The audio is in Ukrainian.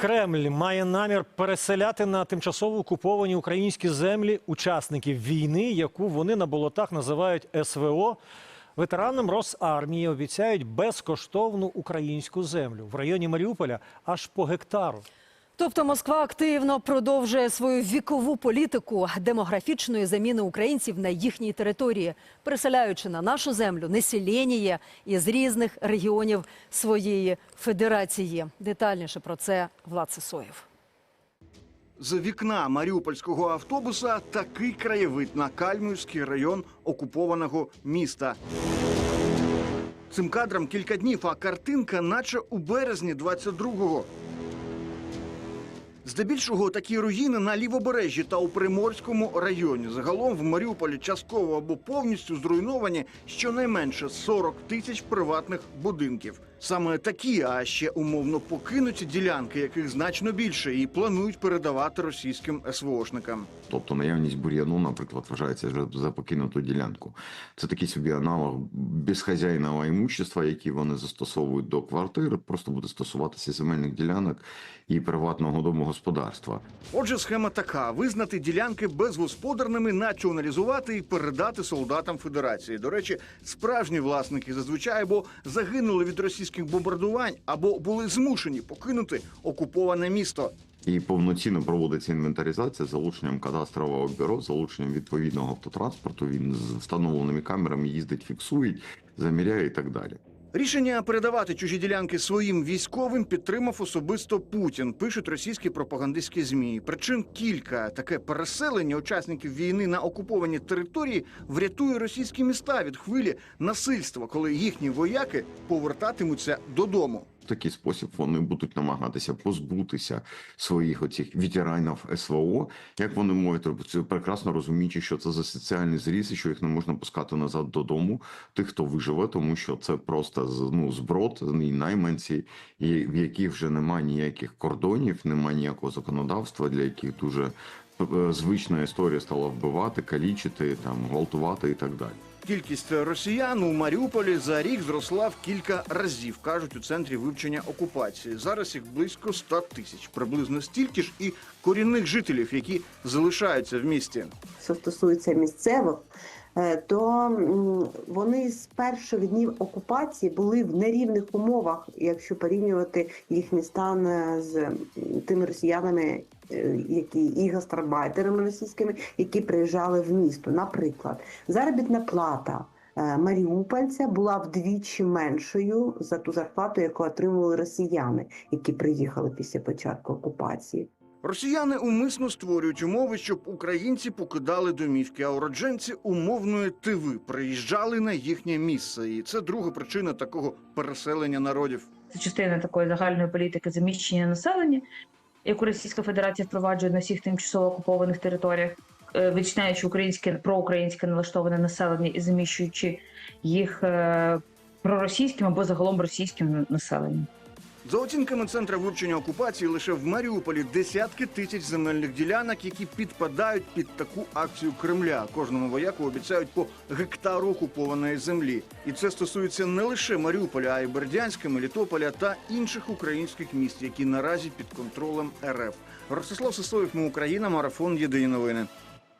Кремль має намір переселяти на тимчасово окуповані українські землі учасників війни, яку вони на болотах називають СВО. Ветеранам Росармії обіцяють безкоштовну українську землю в районі Маріуполя аж по гектару. Тобто Москва активно продовжує свою вікову політику демографічної заміни українців на їхній території, переселяючи на нашу землю населення із різних регіонів своєї федерації. Детальніше про це Влад Сисоєв. З вікна маріупольського автобуса такий краєвид на Кальмівський район окупованого міста. Цим кадрам кілька днів, а картинка, наче у березні 22-го. Здебільшого такі руїни на лівобережжі та у Приморському районі. Загалом в Маріуполі частково або повністю зруйновані щонайменше 40 тисяч приватних будинків. Саме такі, а ще умовно покинуті ділянки, яких значно більше, і планують передавати російським СВОшникам. Тобто наявність бур'яну, наприклад, вважається вже за покинуту ділянку. Це такий собі аналог безхазяйного імущества, який вони застосовують до квартир, просто буде стосуватися земельних ділянок і приватного домогосподарства. Отже, схема така: визнати ділянки безгосподарними, націоналізувати і передати солдатам Федерації. До речі, справжні власники зазвичай або загинули від російських бомбардувань, або були змушені покинути окуповане місто. І повноцінно проводиться інвентаризація з залученням кадастрового бюро, залученням відповідного автотранспорту. Він з встановленими камерами їздить, фіксують, заміряє і так далі. Рішення передавати чужі ділянки своїм військовим підтримав особисто Путін. Пишуть російські пропагандистські змі. Причин кілька таке переселення учасників війни на окуповані території врятує російські міста від хвилі насильства, коли їхні вояки повертатимуться додому. Такий спосіб вони будуть намагатися позбутися своїх оцих ветеранів СВО. Як вони можуть робити, прекрасно розуміючи, що це за соціальний зріз, і що їх не можна пускати назад додому, тих, хто виживе, тому що це просто ну, зброд, і найманці, і в яких вже немає ніяких кордонів, немає ніякого законодавства, для яких дуже звична історія стала вбивати, калічити, там гвалтувати і так далі. Кількість росіян у Маріуполі за рік зросла в кілька разів, кажуть у центрі вивчення окупації. Зараз їх близько 100 тисяч, приблизно стільки ж і корінних жителів, які залишаються в місті. що стосується місцевих, е, то вони з перших днів окупації були в нерівних умовах, якщо порівнювати їхній стан е, з тими росіянами, е, які і гастарбайтерами російськими, які приїжджали в місто. Наприклад, заробітна плата. е, Маріупольця була вдвічі меншою за ту зарплату, яку отримували росіяни, які приїхали після початку окупації. Росіяни умисно створюють умови, щоб українці покидали домівки, а уродженці умовної тиви приїжджали на їхнє місце. І це друга причина такого переселення народів. Це частина такої загальної політики заміщення населення, яку Російська Федерація впроваджує на всіх тимчасово окупованих територіях, е, вичиняючи українське проукраїнське налаштоване населення і заміщуючи їх е, проросійським або загалом російським населенням. За оцінками центра вивчення окупації, лише в Маріуполі десятки тисяч земельних ділянок, які підпадають під таку акцію Кремля. Кожному вояку обіцяють по гектару окупованої землі. І це стосується не лише Маріуполя, а й Бердянська, Мелітополя та інших українських міст, які наразі під контролем РФ. Ростислав Сисоєв, ми Україна, марафон Єдині новини.